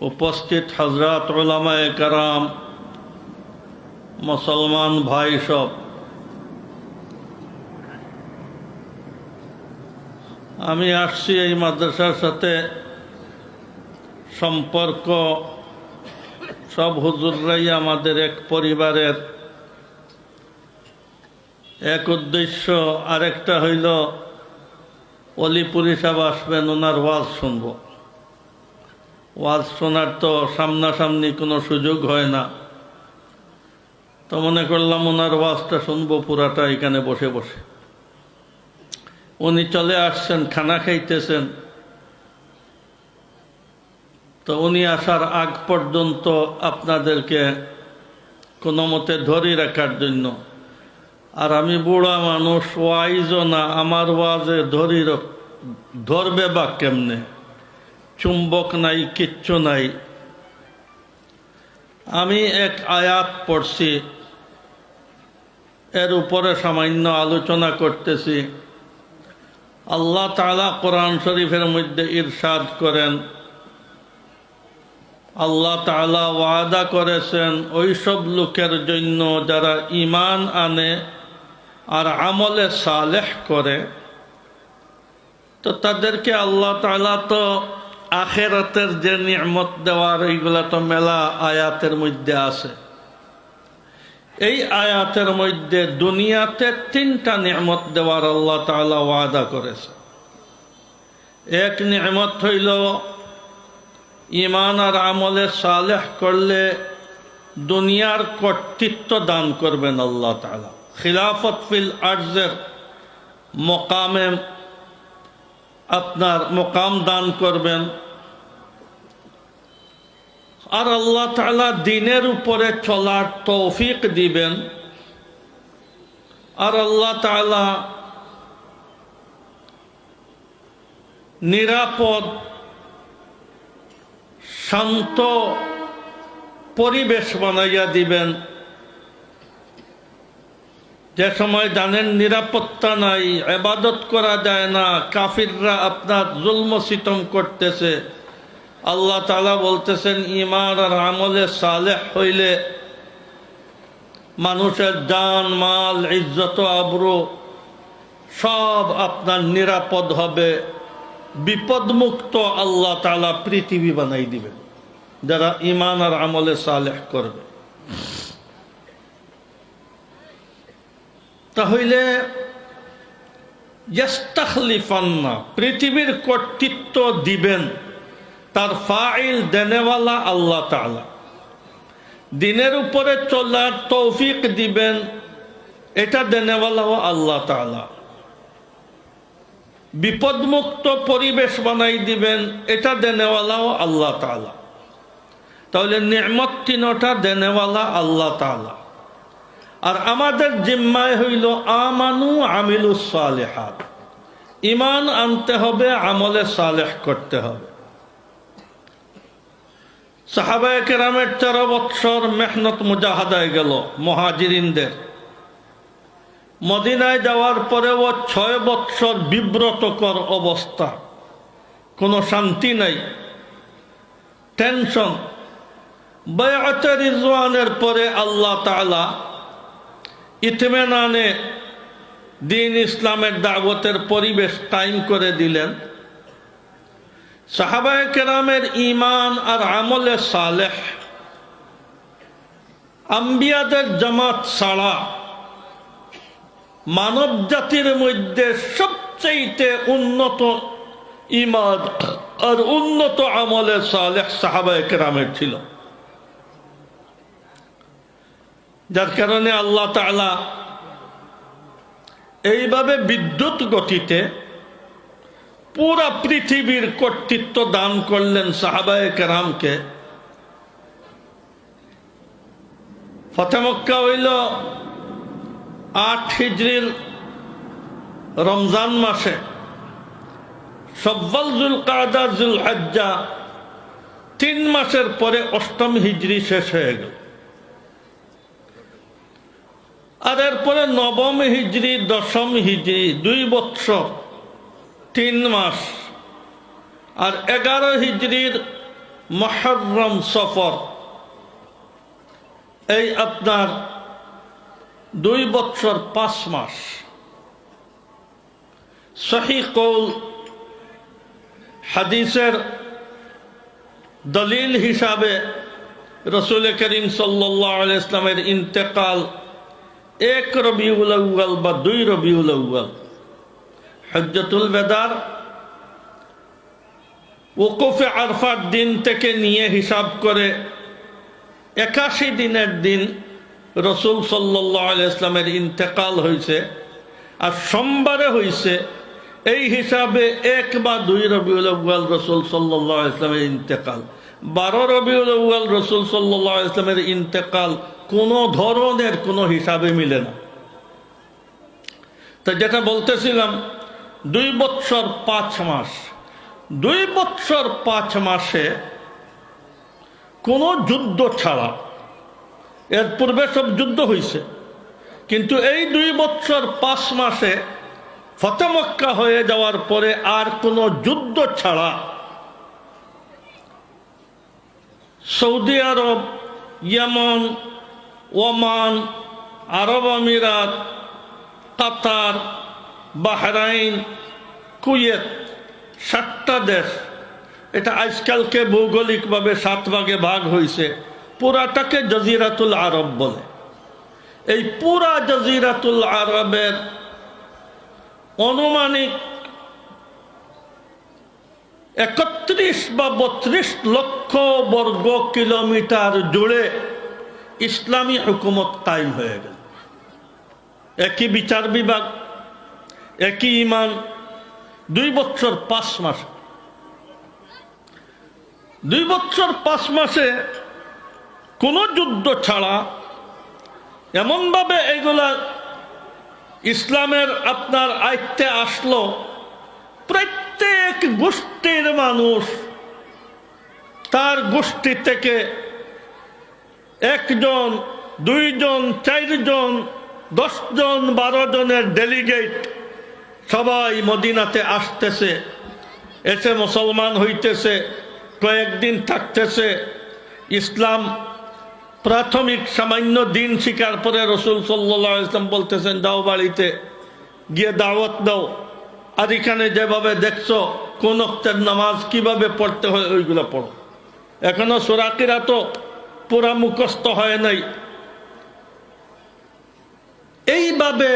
উপস্থিত হজরত ওলামায় কারাম, মুসলমান ভাই সব। আমি আসছি এই মাদ্রাসার সাথে সম্পর্ক। সব হুজুররাই আমাদের এক পরিবারের। এক উদ্দেশ্য আরেকটা হইল, অলিপুরি সাহেব আসবেন, ওনার ওয়াজ শুনব। ওয়াজ শোনার তো সামনাসামনি কোনো সুযোগ হয় না। তো মনে করলাম ওনার ওয়াজটা শুনব পুরাটা এখানে বসে বসে। উনি চলে আসছেন, খানা খাইতেছেন। তো উনি আসার আগ পর্যন্ত আপনাদেরকে কোনো মতে ধরে রাখার জন্য। আর আমি বুড়া মানুষ, ওয়াইজও না, আমার ওয়াজে ধরি ধরবে বা কেমনে? চুম্বক নাই, কিচ্ছু নাই। আমি এক আয়াত পড়ছি, এর উপরে সামান্য আলোচনা করতেছি। আল্লাহ তালা কোরআন শরীফের মধ্যে ইরশাদ করেন। আল্লাহ তালা ওয়াদা করেছেন, ওইসব লোকের জন্য যারা ইমান আনে আর আমলে সালেহ করে, তো তাদেরকে আল্লাহ তালা তো আখেরাতের যে নিয়ামত দেওয়ার এইগুলা তো মেলা আয়াতের মধ্যে আছে। এই আয়াতের মধ্যে দুনিয়াতে তিনটা নিয়ামত দেওয়ার আল্লাহ তাআলা ওয়াদা করেছে। এক নিয়ামত হইল ইমান আর আমলে সালেহ করলে দুনিয়ার কর্তৃত্ব দান করবেন আল্লাহ তাআলা। খিলাফত ফিল আর্জের মকামে আপনার মোকাম দান করবেন। আর আল্লাহ তালা দিনের উপরে চলার তৌফিক দিবেন। আর আল্লাহ তালা নিরাপদ, শান্ত পরিবেশ বানাইয়া দিবেন। যে সময় জানেন নিরাপত্তা নাই, এবাদত করা যায় না, কাফিররা আপনার জুলম সিতম করতেছে। আল্লাহ তালা বলতেছেন ইমান আর আমলে সালেহ হইলে মানুষের জান, মাল, ইজ্জত, আবরু সব আপনার নিরাপদ হবে। বিপদমুক্ত আল্লাহ তালা পৃথিবী বানাই দিবেন, যারা ইমান আর আমলে সালেহ করবে। তাহলে পৃথিবীর কর্তৃত্ব দিবেন তার ফাইল দেনেওয়ালা আল্লাহ তাআলা। দিনের উপরে চলার তৌফিক দিবেন, এটা দেনেওয়ালাও আল্লাহ তাআলা। বিপদমুক্ত পরিবেশ বানাই দিবেন, এটা দেনেওয়ালাও আল্লাহ তাআলা। তাহলে নিয়ামত তিনটা দেনেওয়ালা আল্লাহ তাআলা। আর আমাদের জিম্মায় হইল আমানু আমিলু সালেহাত। ইমান আনতে হবে, আমলে সালেহ করতে হবে। সাহাবায় কেরামের তেরো বৎসর মেহনত মুজাহাদায় গেল মহাজিরিনদের। মদিনায় যাওয়ার পরেও ছয় বৎসর বিব্রতকর অবস্থা। কোনো শান্তি নাই, টেনশন। বয়াতে রিজওয়ানের পরে আল্লাহ তাআলা ইতমেনানে দিন ইসলামের দাগতের পরিবেশ টাইম করে দিলেন। সাহাবায় কেরামের ইমান আর আমলে সালেহ, আম্বিয়াদের জামাত ছাড়া মানব জাতির মধ্যে সবচেয়ে উন্নত ইমাদ আর উন্নত আমলে সালেহ সাহাবায় কেরামের ছিল। যার কারণে আল্লাহ তাআলা এইভাবে বিদ্যুৎ গতিতে পুরা পৃথিবীর কর্তৃত্ব দান করলেন সাহাবায়ে কেরামকে। ফতেমক্কা হইল আট হিজড়ির রমজান মাসে। সব্বাল জুল কাদা জুল হজ্জা তিন মাসের পরে অষ্টম হিজড়ি শেষ হয়ে গেল। আর এরপরে নবম হিজড়ি দশম হিজড়ি দুই বৎসর, তিন মাস। আর এগারো হিজড়ির মহরম সফর। এই আপনার দুই বছর পাঁচ মাস। সহি কৌল হাদিসের দলিল হিসাবে রসুল করিম সাল্লাহ ইসলামের ইন্তেকাল এক রবিউল আউ্বাল বা দুই রবিউল আউ্বাল হজ্জতুল বেদার ওকুফে আরফার দিন থেকে নিয়ে হিসাব করে একাশি দিনের দিন রসুল ইসলামের ইন্তেকাল হয়েছে আর সোমবারে হয়েছে এই হিসাবে এক বা দুই রবিউল আউ্বাল রসুল সাল্লাহ ইসলামের ইন্তেকাল। বারো রবিউল আউ্বাল রসুল সাল্লাহ ইসলামের ইন্তেকাল। কোনো ধরনের কোনো হিসাবে মিলে না। তো যেটা বলতেছিলাম, দুই বৎসর পাঁচ মাস, দুই বৎসর পাঁচ মাসে কোনো যুদ্ধ ছাড়া, এর পূর্বে সব যুদ্ধ হয়েছে কিন্তু এই দুই বৎসর পাঁচ মাসে ফতেমক্কা হয়ে যাওয়ার পরে আর কোনো যুদ্ধ ছাড়া সৌদি আরব, ইয়েমন ওমান, আরব আমিরাত, কাতার, বাহরাইন, কুয়েত, সাতটা দেশ। এটা আজকালকে ভৌগোলিকভাবে সাত ভাগে ভাগ হয়েছে পুরাটাকে জজিরাতুল আরব বলে। এই পুরা জজিরাতুল আরবের অনুমানিক একত্রিশ বা বত্রিশ লক্ষ বর্গ কিলোমিটার জুড়ে ইসলামী হুকুমত কায়েম হয়ে গেল। একই বিচার বিভাগ, একই ইমান দুই বছর পাঁচ মাস। দুই বছর পাঁচ মাসে কোনো যুদ্ধ ছাড়া এমনভাবে এগুলা ইসলামের আপনার আয়ত্তে আসলো, প্রত্যেক গোষ্ঠীর মানুষ তার গোষ্ঠী থেকে একজন, দুইজন, চারজন, দশজন বারো জনের ডেলিগেট সবাই মদিনাতে আসতেছে, এসে মুসলমান হইতেছে, কয়েকদিন থাকতেছে। ইসলাম প্রাথমিক সামান্য দিন শিকার পরে রসুল সাল্লাহ ইসলাম বলতেছেন যাও বাড়িতে, গিয়ে দাওয়াত দাও। আর এখানে যেভাবে দেখছ, কোন নামাজ কীভাবে পড়তে হয়, ওইগুলো পড়ো। এখনও সোরাকিরা তো পুরা মুখস্থ হয় নাই। এইভাবে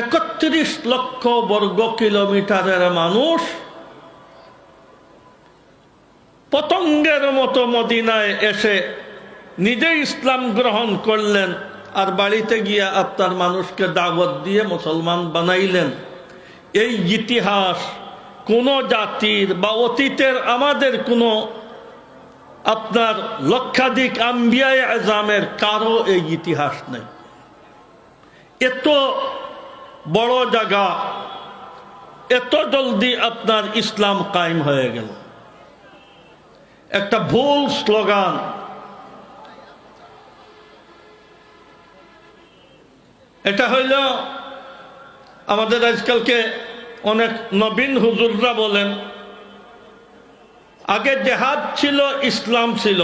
একত্রিশ লক্ষ বর্গ কিলোমিটারের মানুষ পতঙ্গের মতো মদিনায় এসে নিজে ইসলাম গ্রহণ করলেন আর বাড়িতে গিয়ে আপনার মানুষকে দাওয়াত দিয়ে মুসলমান বানাইলেন। এই ইতিহাস কোন জাতির বা অতীতের আমাদের কোনো আপনার লক্ষাধিক আম্বিয়ায় আজামের কারও এই ইতিহাস নেই। এত বড় জায়গা, এত জলদি আপনার ইসলাম কায়েম হয়ে গেল। একটা ভুল স্লোগান, এটা হইল, আমাদের আজকালকে অনেক নবীন হুজুররা বলেন আগে জেহাদ ছিল, ইসলাম ছিল।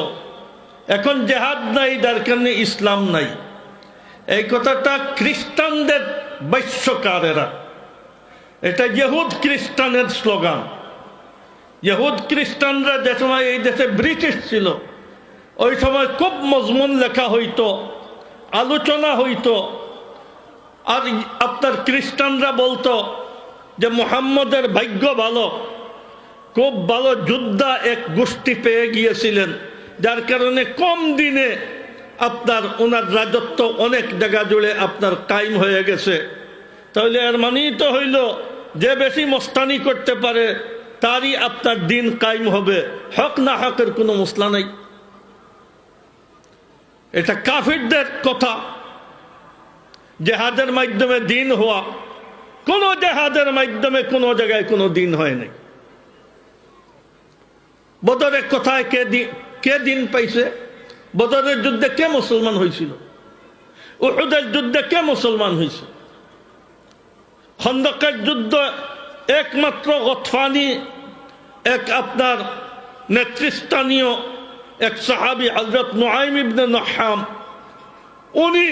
এখন জেহাদ নাই, যার কারণে ইসলাম নাই। এই কথাটা খ্রিস্টানদের বৈশ্যকারেরা। এটা ইহুদ খ্রিস্টানের স্লোগান। ইহুদ খ্রিস্টানরা যে সময় এই দেশে ব্রিটিশ ছিল, ওই সময় খুব মজমুন লেখা হইতো, আলোচনা হইতো। আর আপনার খ্রিস্টানরা বলতো যে, মোহাম্মদের ভাগ্য ভালো খুব ভালো যোদ্ধা এক গোষ্ঠী পেয়ে গিয়েছিলেন। যার কারণে কম দিনে আপনার ওনার রাজত্ব অনেক জায়গা জুড়ে আপনার কায়েম হয়ে গেছে। তাহলে এর মানেই তো হইল, যে বেশি মস্তানি করতে পারে, তারই আপনার দিন কায়েম হবে। হক না হকের কোনো মশলা নাই। এটা কাফিরদের কথা। জেহাদের মাধ্যমে দিন হওয়া, কোনো জেহাদের মাধ্যমে কোনো জায়গায় কোনো দিন হয় নাই। বদরের কথায় কে কে দিন পাইছে? বদরের যুদ্ধে কে মুসলমান হয়েছিল উহুদের যুদ্ধে কে মুসলমান হয়েছে খন্দকের যুদ্ধ একমাত্র গতফানি, এক আপনার নেতৃস্থানীয় এক সাহাবি হজরত নোয়াইম ইবনে নহাম, উনি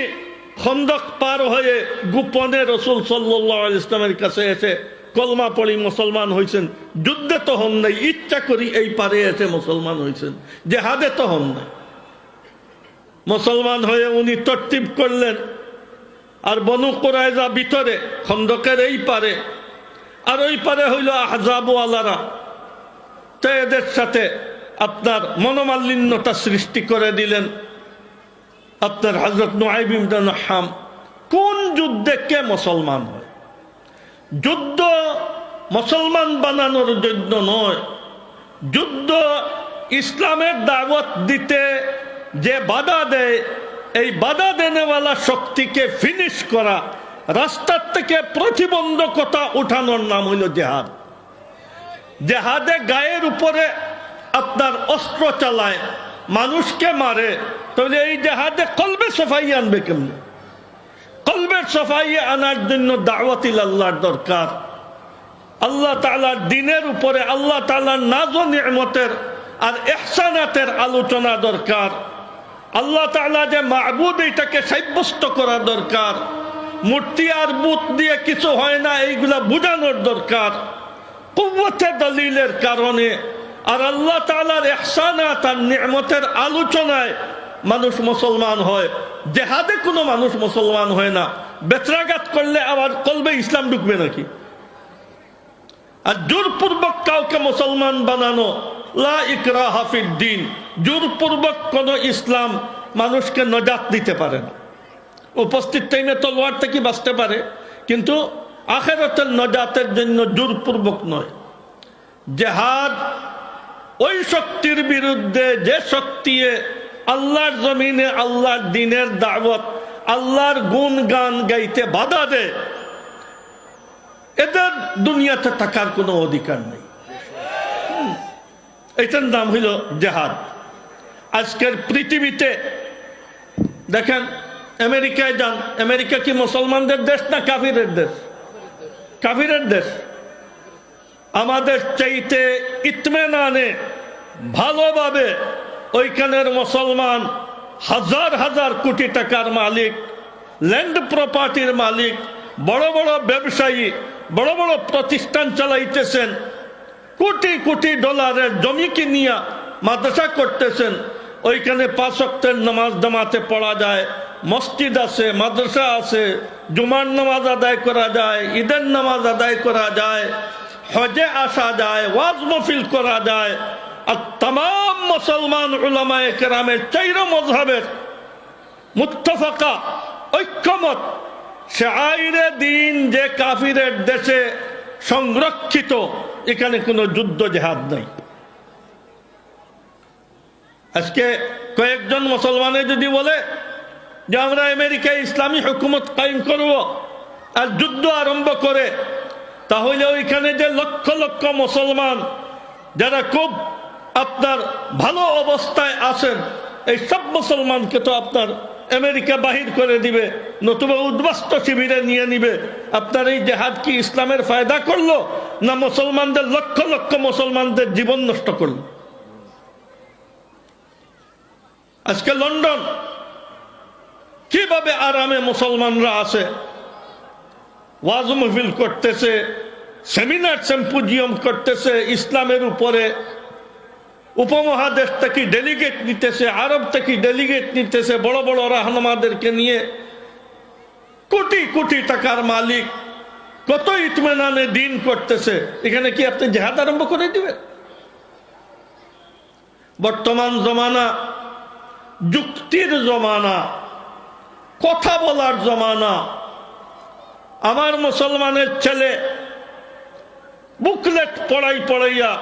খন্দক পার হয়ে গোপনে রসুল সাল্লাহ ইসলামের কাছে এসে কলমা পড়ি মুসলমান হয়েছেন যুদ্ধে তো হন নাই, ইচ্ছা করি এই পারে এসে মুসলমান হয়েছেন জেহাদে তো হন নাই। মুসলমান হয়ে উনি তরতিব করলেন, আর বনু কোরআজা ভিতরে, খন্দকের এই পারে, আর ওই পারে হইল আহজাবু আলারা তো এদের সাথে আপনার মনোমালিন্যতা সৃষ্টি করে দিলেন। আপনার হজরত নোয়াইবিমদান হাম কোন যুদ্ধে কে মুসলমান হয়? যুদ্ধ মুসলমান বানানোর জন্য নয়। যুদ্ধ ইসলামের দাওয়াত দিতে যে বাধা দেয়, এই বাধা দেনেওয়ালা শক্তিকে ফিনিশ করা, রাস্তার থেকে প্রতিবন্ধকতা উঠানোর নাম হইল জেহাদ। জেহাদে গায়ের উপরে আপনার অস্ত্র চালায়, মানুষকে মারে, তাহলে এই জেহাদে কলবে সফাই আনবে কেমন? কলবের সফাই আনার জন্য দাওয়াতিল আল্লাহর দরকার। আল্লাহ তালার দিনের উপরে আল্লাহ তালার নাজ নিয়মতের আর এহসানাতের আলোচনা দরকার। আল্লাহ তালা যে মাহবুদ এইটাকে সাব্যস্ত করা দরকার। মূর্তি আর বুত দিয়ে কিছু হয় না, এইগুলা বোঝানোর দরকার। কুব্বতে দলিলের কারণে। আর আল্লাহ তালার এহসানাত আর নিয়মতের আলোচনায় মানুষ মুসলমান হয়। জেহাদে কোনো মানুষ মুসলমান হয় না। বেত্রাঘাত করলে আবার কলবে ইসলাম ঢুকবে নাকি? আর জোরপূর্বক কাউকে মুসলমান বানানো, লা ইকরা হাফির দিন। জোরপূর্বক কোন ইসলাম মানুষকে নজাত দিতে পারে না। উপস্থিত টাইমে তলোয়ার থেকে বাঁচতে পারে, কিন্তু আখেরাতের নজাতের জন্য জোরপূর্বক নয়। জেহাদ ওই শক্তির বিরুদ্ধে যে শক্তি আল্লাহর জমিনে আল্লাহর দিনের দাওয়াত, আল্লাহর গুণ গান গাইতে বাধা দেয়। এদের দুনিয়াতে থাকার কোনো অধিকার নেই। এটার নাম হইল জেহাদ। আজকের পৃথিবীতে, দেখেন, আমেরিকায় যান, আমেরিকা কি মুসলমানদের দেশ না কাফিরের দেশ? কাফিরের দেশ। আমাদের চাইতে ইতমেনানে ভালোভাবে ওইখানের মুসলমান হাজার হাজার কোটি টাকার মালিক ল্যান্ড প্রপার্টির মালিক, বড় বড় ব্যবসায়ী, বড় বড় প্রতিষ্ঠান চালাইতেছেন, কোটি কোটি ডলারের জমি কিনিয়া মাদ্রাসা করতেছেন। ওইখানে পাঁচ অক্টের নামাজ জামাতে পড়া যায়, মসজিদ আছে, মাদ্রাসা আছে, জুমার নামাজ আদায় করা যায়, ঈদের নামাজ আদায় করা যায়, হজে আসা যায়, ওয়াজ মফিল করা যায় আর তাম মুসলমান উলামায়ে কেরামের চাইর মজহাবের মুত্তফাকা, ঐক্যমত শাইরে দিন যে কাফিরের দেশে সংরক্ষিত, এখানে কোনো যুদ্ধ জেহাদ নাই। আজকে কয়েকজন মুসলমানে যদি বলে যে আমরা আমেরিকায় ইসলামী হুকুমত কায়েম করব আর যুদ্ধ আরম্ভ করে, তাহলে ওইখানে যে লক্ষ লক্ষ মুসলমান, যারা খুব আপনার ভালো অবস্থায় আছেন, এই সব মুসলমানকে তো আপনার আমেরিকা বাহির করে দিবে, নতুবা উদ্বাস্ত শিবিরে নিয়ে নিবে। আপনার এই জেহাদ কি ইসলামের ফায়দা করল, না মুসলমানদের লক্ষ লক্ষ মুসলমানদের জীবন নষ্ট করল? আজকে লন্ডন, কীভাবে আরামে মুসলমানরা আছে? ওয়াজ মহফিল করতেছে, সেমিনার, সেম্পোজিয়াম করতেছে, ইসলামের উপরে উপমহাদেশ থেকে ডেলিগেট নিতেছে আরব থেকে ডেলিগেট নিতেছে, বড় বড় রাহনামাদেরকে নিয়ে কোটি কোটি টাকার মালিক, কত ইতমেনানে দিন করতেছে। এখানে কি আপনি জেহাদ আরম্ভ করে দিবেন? বর্তমান জমানা, যুক্তির জমানা, কথা বলার জমানা। আমার মুসলমানের ছেলে বুকলেট পড়াই পড়াইয়া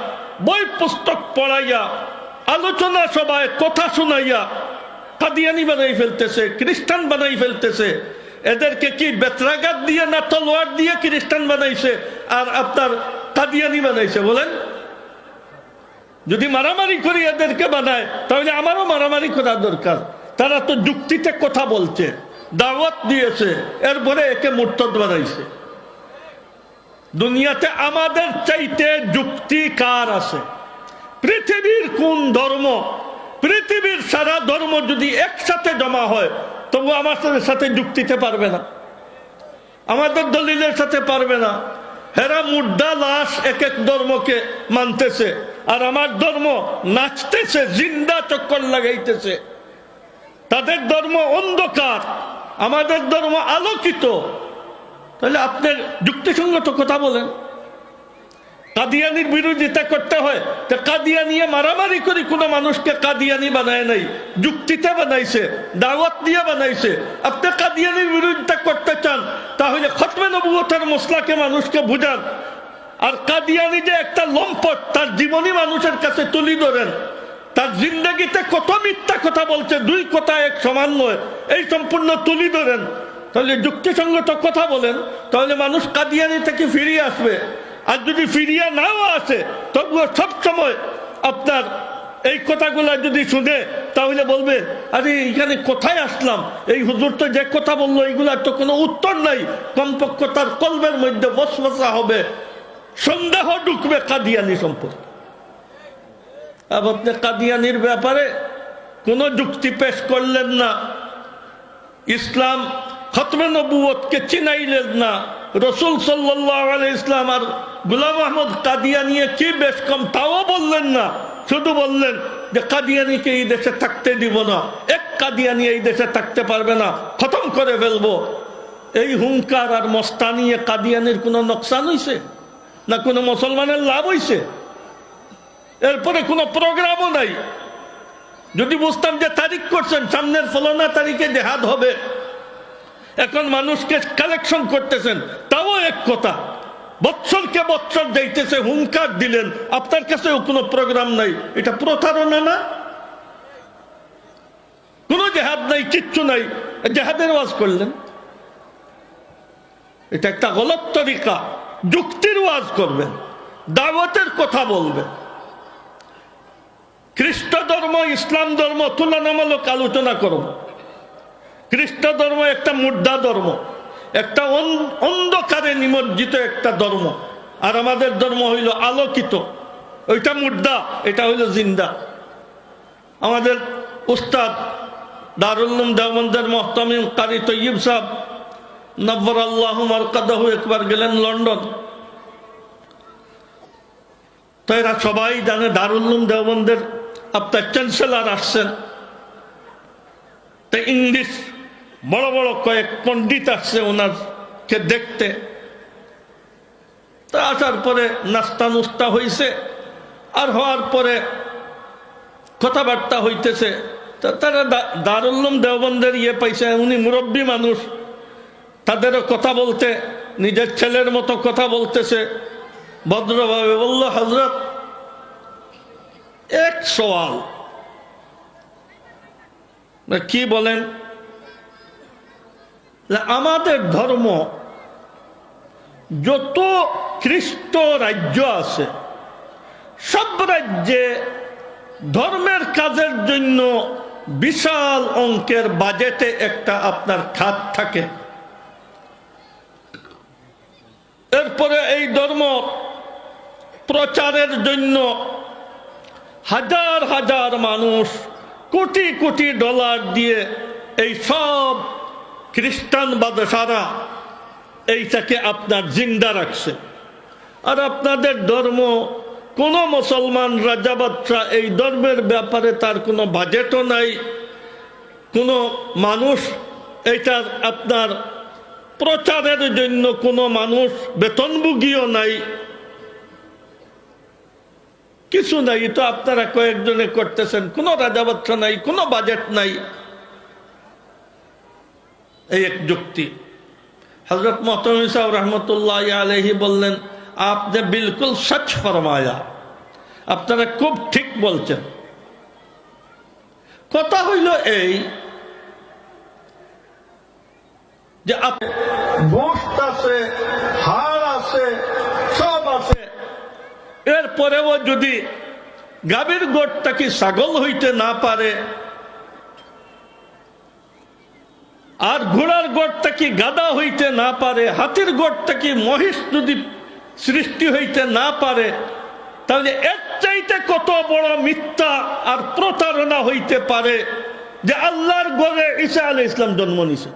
বই পুস্তক পড়াইয়া, আলোচনা সবাই কথা শুনাইয়া কাদিয়ানি বানাই ফেলতেছে, খ্রিস্টান বানাই ফেলতেছে। এদেরকে কি বেত্রাঘাত দিয়ে না তলোয়ার দিয়ে খ্রিস্টান বানাইছে? আর আপনার কাদিয়ানি বানাইছে, বলেন। যদি মারামারি করি এদেরকে বানায়, তাহলে আমারও মারামারি করা দরকার। তারা তো যুক্তিতে কথা বলছে, দাওয়াত দিয়েছে, এরপরে একে মুরতদ বানাইছে। দুনিয়াতে আমাদের চাইতে যুক্তি কার আছে? পৃথিবীর কোন ধর্ম? পৃথিবীর সারা ধর্ম যদি একসাথে জমা হয়, তবু আমার সাথে যুক্তিতে পারবে না। আমাদের দলিলের সাথে পারবে না। হেরা মুদ্রা লাশ এক এক ধর্মকে মানতেছে, আর আমার ধর্ম নাচতেছে, জিন্দা চক্কর লাগাইতেছে। তাদের ধর্ম অন্ধকার, আমাদের ধর্ম আলোকিত। তাহলে আপনার যুক্তিসঙ্গত কথা বলেন। কাদিয়ানির বিরোধিতা করতে হয়। তা কাদিয়ানিয়ে মারামারি করে কোনো মানুষকে কাদিয়ানি বানায় নাই। যুক্তিতে বানাইছে, দাওয়াত দিয়ে বানাইছে। আপনি কাদিয়ানির বিরোধিতা করতে চান, তাহলে খতমে নবুয়তের মশলাকে মানুষকে বুঝান। আর কাদিয়ানি যে একটা লম্পট, তার জীবনী মানুষের কাছে তুলি ধরেন। তার জিন্দগিতে কত মিথ্যা কথা বলছে, দুই কথা এক সমান নয়। এই সম্পূর্ণ তুলি ধরেন। তাহলে যুক্তিসঙ্গত কথা বলেন, তাহলে মানুষ কাদিয়ানি থেকে ফিরিয়ে আসবে। আর যদি ফিরিয়ে নাও আসে, তবুও সবসময় আপনার এই কথাগুলা যদি শুনে, তাহলে বলবে, আরে এখানে কোথায় আসলাম? এই হুজুর তো যে কথা বলল এইগুলার তো কোনো উত্তর নাই। কমপক্ষ তার কলবের মধ্যে বসবসা হবে। সন্দেহ ঢুকবে কাদিয়ানি সম্পর্কে। আর আপনি কাদিয়ানির ব্যাপারে কোনো যুক্তি পেশ করলেন না। ইসলাম খতমে নবুয়তকে চিনাইলেন না। রসুল সাল্লাহ ইসলাম আর গুলাম আহমদ কাদিয়ানিয়ে কি বেশ কম, তাও বললেন না। শুধু বললেন যে কাদিয়ানিকে এই দেশে থাকতে দিব না। এক কাদিয়ানি এই দেশে থাকতে পারবে না। খতম করে ফেলব। এই হুঙ্কার আর মস্তানিয়ে কাদিয়ানির কোনো নকশান হয়েছে না কোনো মুসলমানের লাভ হইছে? এরপরে কোনো প্রোগ্রামও নাই। যদি বুঝতাম যে তারিখ করছেন, সামনের ফলনা তারিখে জেহাদ হবে। এখন মানুষকে কালেকশন করতেছেন, তাও এক কথা, বৎসরকে বৎসর যাইতেছে হুঙ্কার দিলেন, আপনার কাছেও কোনো প্রোগ্রাম নাই, এটা প্রতারণা না? কোনো জেহাদ নাই, কিচ্ছু নাই, জেহাদের ওয়াজ করলেন। এটা একটা গলত তরিকা, যুক্তির ওয়াজ করবেন, দাওয়াতের কথা বলবেন। খ্রিস্ট ধর্ম, ইসলাম ধর্ম, তুলনামূলক আলোচনা করব খ্রিস্ট ধর্ম একটা মুদ্রা ধর্ম, একটা অন- অন্ধকারে নিমজ্জিত একটা ধর্ম। আর আমাদের ধর্ম হইল আলোকিত। ওইটা মুদ্রা, এটা হইল জিন্দা। আমাদের উস্তাদ দারুল্লুম দেওবন্দের মহতামিম কারি তৈব সাহ নব্বর আল্লাহ মারকাদাহু একবার গেলেন লন্ডন। তো এরা সবাই জানে দারুল্লুম দেওবন্দের আপনার চ্যান্সেলার আসছেন। তো ইংলিশ বড় বড় কয়েক পণ্ডিত আসছে ওনারকে দেখতে। তা আসার পরে নাস্তা নুস্তা হইছে, আর হওয়ার পরে কথাবার্তা হইতেছে। তারা দারুল্লুম দেওবন্দের ইয়ে পাইছে, উনি মুরব্বী মানুষ। তাদেরও কথা বলতে, নিজের ছেলের মতো কথা বলতেছে। ভদ্রভাবে বলল হজরত এক সওয়াল। কি বলেন? আমাদের ধর্ম যত খ্রিস্ট রাজ্য আছে, সব রাজ্যে ধর্মের কাজের জন্য বিশাল অঙ্কের বাজেটে একটা আপনার খাত থাকে। এরপরে এই ধর্ম প্রচারের জন্য হাজার হাজার মানুষ কোটি কোটি ডলার দিয়ে এই সব খ্রিস্টান বাদশারা এইটাকে আপনার জিন্দা রাখছে। আর আপনাদের ধর্ম, কোনো মুসলমান রাজা এই ধর্মের ব্যাপারে তার কোনো বাজেটও নাই। কোনো মানুষ এইটার আপনার প্রচারের জন্য কোনো মানুষ বেতনভোগীও নাই। কিছু নাই, তো আপনারা কয়েকজনে করতেছেন। কোনো রাজা বাচ্চা নাই, কোনো বাজেট নাই। এই এক যুক্তি। হজরত মোহতম রহমতুল্লাহ আলহি বললেন আপনি বিলকুল সচ ফরমায়া। আপনারা খুব ঠিক বলছেন। কথা হইল এই যে গোশত আছে হাড় আছে সব আছে। এরপরেও যদি গাভীর গোটটা কি ছাগল হইতে না পারে আর ঘোড়ার গোটটা কি গাদা হইতে না পারে? হাতির গোটটা কি মহিষ যদি সৃষ্টি হইতে না পারে? তাহলে এর চাইতে কত বড় মিথ্যা আর প্রতারণা হইতে পারে যে আল্লাহর গড়ে ঈসা আলী ইসলাম জন্ম নিছে?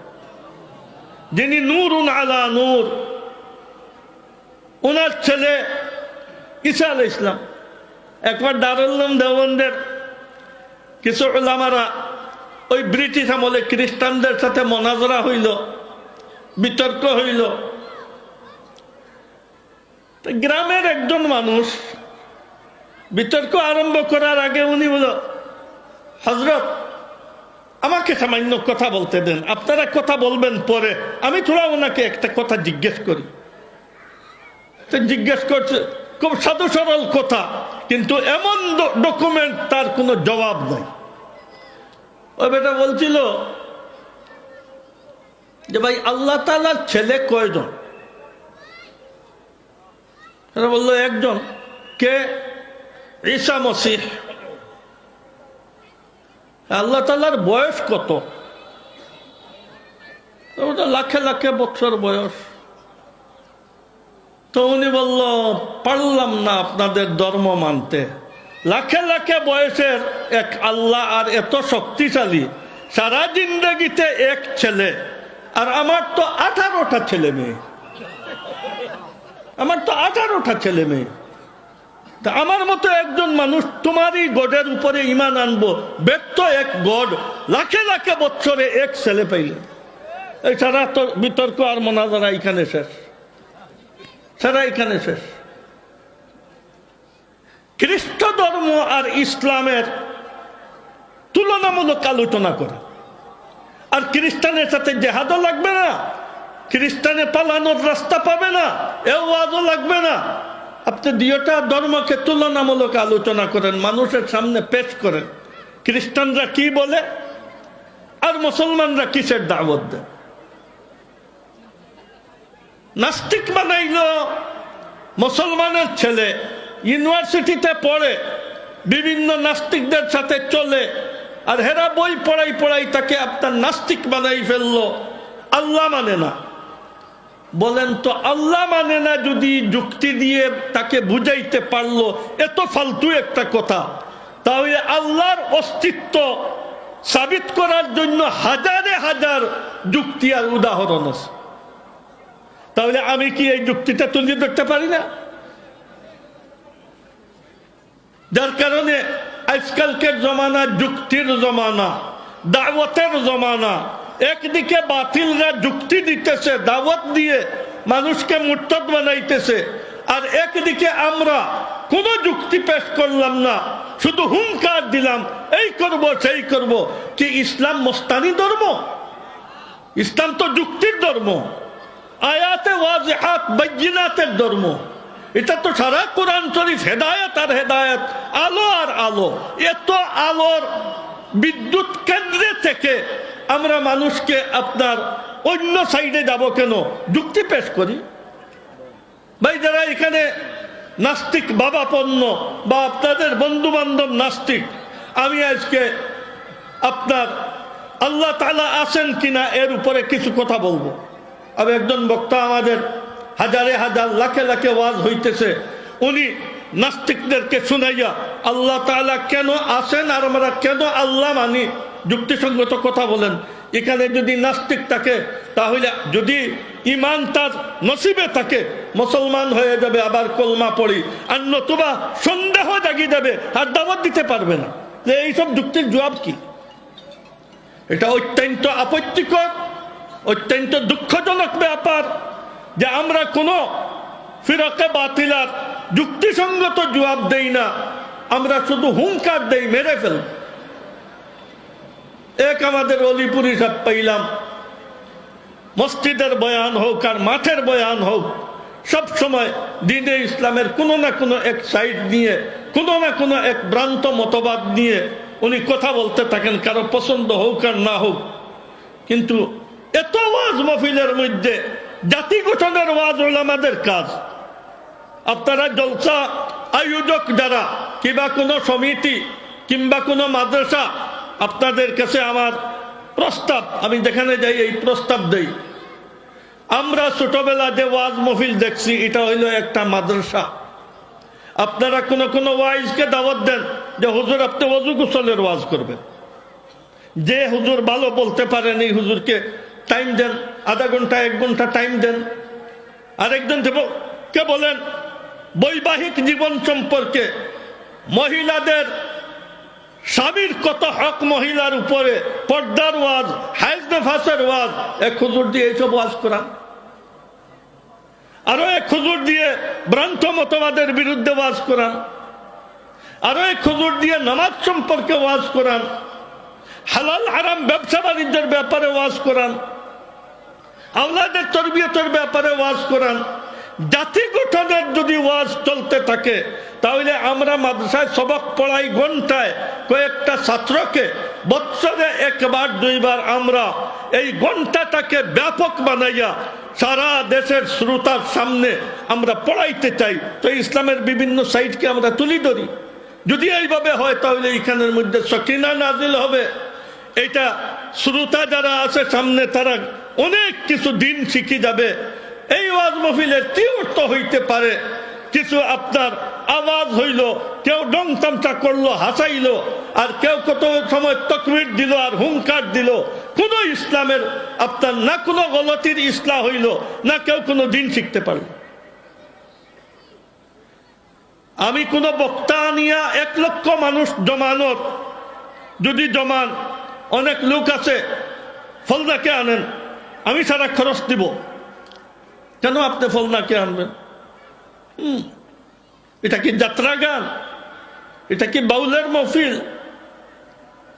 যিনি নূর আলা নূর। ওনার ছেলে ঈসা আলী ইসলাম একবার দারুল্লাম দেওবন্দের কিছু ওলামারা ওই ব্রিটিশ আমলে খ্রিস্টানদের সাথে মনাজরা হইল, বিতর্ক হইল। গ্রামের একজন মানুষ বিতর্ক আরম্ভ করার আগে উনি বল হজরত আমাকে সামান্য কথা বলতে দেন। আপনারা কথা বলবেন পরে। আমি থোড়া ওনাকে একটা কথা জিজ্ঞেস করি। তো জিজ্ঞেস করছে, খুব সাধু সরল কথা, কিন্তু এমন ডকুমেন্ট তার কোনো জবাব নাই। ওই বেটা বলছিল যে ভাই, আল্লাহ তালার ছেলে কয়জন? এরা বলল, একজন। কে? ঈসা মসিহ। আল্লাহ তালার বয়স কত? লাখে লাখে বছর বয়স। তো উনি বলল, পারলাম না আপনাদের ধর্ম মানতে। লাখে লাখে বয়সের এক আল্লাহ আর এত শক্তিশালী, সারা জিন্দগিতে এক ছেলে, আর আমার তো আঠারোটা ছেলে মেয়ে। আমার তো আঠারোটা ছেলে মেয়ে। তা আমার মতো একজন মানুষ তোমারই গডের উপরে ইমান আনব ব্যক্ত এক গড লাখে লাখে বছরে এক ছেলে পাইলে। সারা তো বিতর্ক আর মনাজারা এখানে শেষ। সারা এখানে শেষ। খ্রিস্ট ধর্ম আর ইসলামের তুলনামূলক আলোচনা করে। আর খ্রিস্টানের সাথে জেহাদও লাগবে না, খ্রিস্টানে পালানোর রাস্তা পাবে না এও আজও লাগবে না। আপনি দুইটা ধর্মকে তুলনামূলক আলোচনা করেন, মানুষের সামনে পেশ করেন। খ্রিস্টানরা কি বলে? আর মুসলমানরা কিসের দাওয়াত দেয়? নাস্তিক বানাইল মুসলমানের ছেলে ইউনিভার্সিটিতে পড়ে, বিভিন্ন নাস্তিকদের সাথে চলে, আর হেরা বই পড়াই পড়াই তাকে আপনার নাস্তিক বানাই ফেলল। আল্লাহ মানে না। বলেন তো, আল্লাহ মানে না যদি যুক্তি দিয়ে তাকে বুঝাইতে পারল? এত ফালতু একটা কথা। তাহলে আল্লাহর অস্তিত্ব সাবিত করার জন্য হাজারে হাজার যুক্তি আর উদাহরণ আছে। তাহলে আমি কি এই যুক্তিটা তুলে ধরতে পারি না? যার কারণে আজকালকের জমানা যুক্তির জমানা, দাওয়াতের জমানা। একদিকে বাতিলরা যুক্তি দিতেছে, দাওয়াত দিয়ে মানুষকে মুরতদ বানাইতেছে, আর একদিকে আমরা কোনো যুক্তি পেশ করলাম না, শুধু হুঙ্কার দিলাম, এই করব, সেই করব। কি ইসলাম মোস্তানি ধর্ম? ইসলাম তো যুক্তির ধর্ম। আয়াতে ওয়াজহাত বাইনাতের ধর্ম। এটা তো সারা কোরআন শরীফ হেদায়ত আর হেদায়ত, আলো আর আলো। এত আলোর বিদ্যুৎ কেন্দ্রে থেকে আমরা মানুষকে আপনার অন্য সাইডে যাব কেন? যুক্তি পেশ করি। ভাই, যারা এখানে নাস্তিক বাবাপন্ন বা আপনাদের বন্ধু বান্ধব নাস্তিক, আমি আজকে আপনার আল্লাহ তালা আছেন কিনা এর উপরে কিছু কথা বলব। আমি একজন বক্তা আমাদের হাজারে হাজার, লাখে লাখে ওয়াজ হইতেছে। উনি নাস্তিকদেরকে শুনাইয়া আল্লাহ তাআলা কেন আসেন আর আমরা কেন আল্লাহ মানি? যুক্তিসঙ্গত কথা বলেন। এখানে যদি নাস্তিক থাকে, তাহলে যদি ইমান তার নসিবে থাকে, মুসলমান হয়ে যাবে, আবার কলমা পড়ি। আর নতুবা সন্দেহ জাগি যাবে আর দাওয়াত দিতে পারবে না। যে এইসব যুক্তির জবাব কি? এটা অত্যন্ত আপত্তিকর, অত্যন্ত দুঃখজনক ব্যাপার। যে আমরা কোনো ফিরকে বাতিলার যুক্তিসঙ্গত জবাব দেই না। আমরা শুধু হুঙ্কার দেই, মেরে ফেল এক আমাদের অলিপুরি সব পাইলাম। মসজিদের বয়ান হোক আর মাঠের বয়ান হোক, সব সময় দিনে ইসলামের কোনো না কোনো এক সাইড নিয়ে, কোনো না কোনো এক ভ্রান্ত মতবাদ নিয়ে উনি কথা বলতে থাকেন, কারও পছন্দ হোক আর না হোক। কিন্তু এত ওয়াজ মফিলের মধ্যে জাতি গঠনের ওয়াজ আমাদের কাজ। আপনারা জলসা, আয়োজক যারা, কিংবা কোনো সমিতি, কিংবা কোনো মাদ্রাসা, আপনাদের কাছে আমার প্রস্তাব, আমি যেখানে যাই এই প্রস্তাব দেই। আমরা ছোটবেলা যে ওয়াজ মফিল দেখছি, এটা হইল একটা মাদ্রাসা। আপনারা কোনো কোনো ওয়াইজকে দাওয়াত দেন যে, হুজুর, আপনি অজু গোসলের ওয়াজ করবেন। যে হুজুর ভালো বলতে পারেন এই হুজুরকে টাইম দেন আধা ঘণ্টা, এক ঘণ্টা টাইম দেন আরেকজন দেব- কে বলেন, বৈবাহিক জীবন সম্পর্কে মহিলাদের স্বামীর কত হক মহিলার উপরে? পর্দার ওয়াজ হাইজ নেফাসের ওয়াজ, এক হুজুর দিয়ে এইসব ওয়াজ করা আরও এক হুজুর দিয়ে ভ্রান্ত মতবাদের বিরুদ্ধে ওয়াজ করান। আরও এক হুজুর দিয়ে নামাজ সম্পর্কে ওয়াজ করান। হালাল আরাম ব্যবসা বাণিজ্যের ব্যাপারে ওয়াজ করান। আওলাদের তরবিয়তের ব্যাপারে ওয়াজ করান। জাতি গঠনের যদি ওয়াজ চলতে থাকে, তাহলে আমরা মাদ্রাসায় সবক পড়াই ঘন্টায় কয়েকটা ছাত্রকে, বৎসরে একবার, দুইবার আমরা এই ঘন্টাটাকে ব্যাপক বানাইয়া সারা দেশের শ্রোতার সামনে আমরা পড়াইতে চাই। তো ইসলামের বিভিন্ন সাইডকে আমরা তুলি ধরি। যদি এইভাবে হয়, তাহলে এইখানের মধ্যে সকিনা নাজিল হবে। এটা শ্রোতা যারা আছে সামনে, তারা অনেক কিছু দিন শিখে যাবে। এই ওয়াজ মফিলের কি অর্থ হইতে পারে। কিছু আপনার আওয়াজ হইল, কেউ ডং তামচা করল, হাসাইলো, আর কেউ কত সময় তকবির দিল আর হুঙ্কার দিল। কোন ইসলামের আপনার না কোনো গলতির ইসলাম হইল, না কেউ কোনো দিন শিখতে পারল। আমি কোনো বক্তা নিয়া এক লক্ষ মানুষ জমানোর, যদি জমান অনেক লোক আছে, ফলদাকে আনেন আমি সারা খরচ দিব। কেন আপনি ফলদাকে আনবেন? হুম, এটা কি যাত্রা গান এটা কি বাউলের মফিল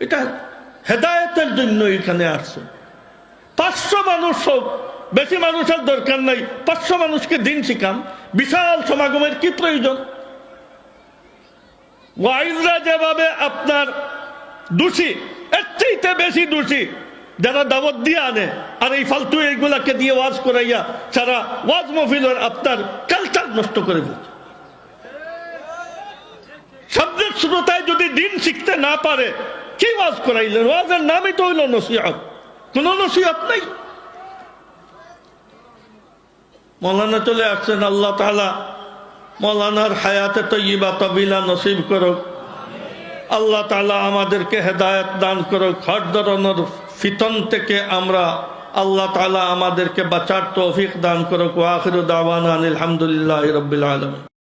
এটা হেদায়তের জন্য এখানে আসছে। পাঁচশো মানুষ হোক বেশি মানুষের দরকার নাই। পাঁচশো মানুষকে দিন শিখান। বিশাল সমাগমের কি প্রয়োজন? ওয়াইজরা যেভাবে আপনার দোষী এর চাইতে বেশি দোষী যারা দাবত দিয়ে আনে, আর এই ফালতু এইগুলাকে দিয়ে ওয়াজ করাইয়া সারা ওয়াজ মফিলের আপনার কালচার নষ্ট করে দিচ্ছে শব্দের শ্রোতায় যদি দিন শিখতে না পারে, কি ওয়াজ করাইলেন? ওয়াজের নামই তো হইল নসিহত। কোন নসিহত নাই। মৌলানা চলে আসছেন, আল্লাহ তাআলা মৌলানার হায়াতে তৈবা তবিলা নসিব করুক। আল্লাহ তালা আমাদেরকে হেদায়ত দান করুক। হর ধরনের ফিতন থেকে আমরা আল্লাহ তালা আমাদেরকে বাঁচার তৌফিক দান করুক ওয়াখির দাওয়ান আলহামদুলিল্লাহ রবিল আলম